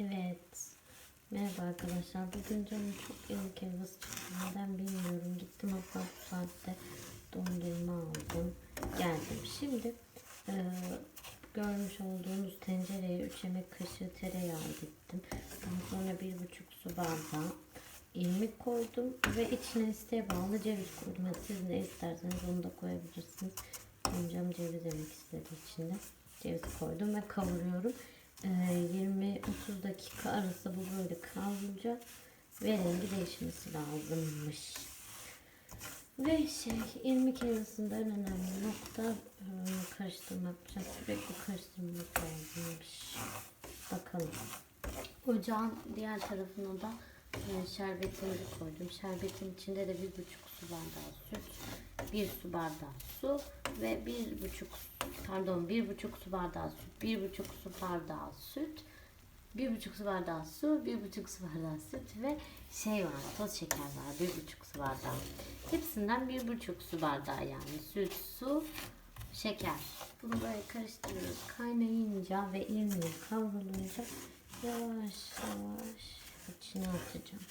Evet. Merhaba arkadaşlar. Bugün canım çok yemek helvası çıktı. Neden bilmiyorum. Gittim hatta bu saatte dondurma aldım. Geldim. Şimdi e, görmüş olduğunuz tencereye 3 yemek kaşığı tereyağı diktim. Daha sonra bir buçuk su bardağı irmik koydum ve içine isteğe bağlı ceviz koydum. Yani siz ne isterseniz onu da koyabilirsiniz. Amcam ceviz yemek istedi içinde. Ceviz koydum ve kavuruyorum. Ee, 20-30 dakika arası bu böyle kavrulacak ve rengi değişmesi lazımmış. Ve şey irmik helvasında en önemli nokta e, karıştırmak. Sürekli karıştırmak lazımmış. Bakalım. Ocağın diğer tarafına da e, şerbetimizi koydum. Şerbetin içinde de bir buçuk su bardağı süt, bir su bardağı su ve bir buçuk pardon bir buçuk su bardağı süt, bir buçuk su bardağı süt, bir buçuk su bardağı su, bir buçuk su bardağı süt ve şey var toz şeker var bir buçuk su bardağı. Hepsinden bir buçuk su bardağı yani süt, su, şeker. Bunu böyle karıştırıyoruz. Kaynayınca ve irmiği kavrulunca yavaş yavaş içine atacağım.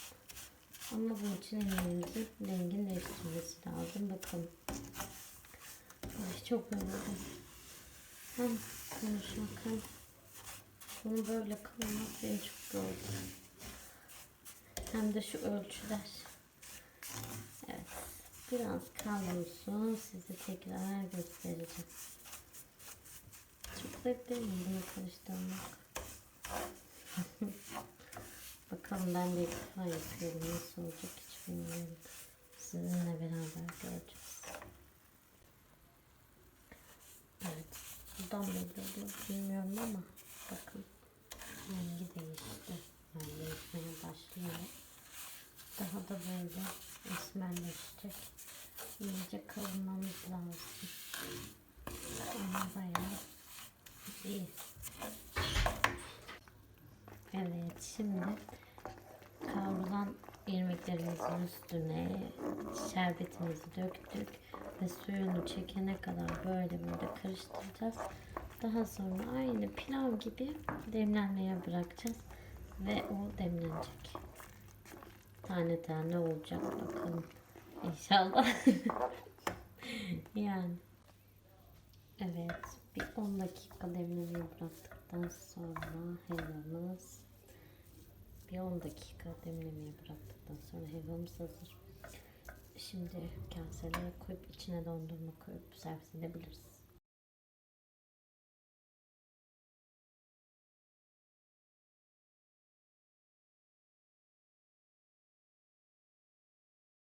Ama bunun için irmiğimizin rengini değiştirmesi lazım. Bakalım. Ay çok yoruldum. Hem konuşmak hem bunu böyle kavurmak beni çok yordu. Hem de şu ölçüler. Evet. Biraz kavrulsun. Size tekrar göstereceğim. Çok mi bunu karıştırmak? Bakalım ben de ilk defa yapıyorum. Nasıl olacak hiç bilmiyorum. Sizinle beraber göreceğiz. Evet. Buradan belli olur bilmiyorum ama bakın rengi değişti. Yani değişmeye başlıyor. Daha da böyle esmerleşecek. İyice kavurmamız lazım. Ama bayağı iyi. Evet şimdi kavrulan irmiklerimizin üstüne şerbetimizi döktük ve suyunu çekene kadar böyle böyle karıştıracağız. Daha sonra aynı pilav gibi demlenmeye bırakacağız ve o demlenecek. Tane tane olacak bakalım. İnşallah. yani. Evet. Bir 10 dakika demlemeye bıraktıktan sonra helvamız bir 10 dakika demlemeye bıraktıktan sonra helvamız hazır. Şimdi kaselere koyup içine dondurma koyup servis edebiliriz.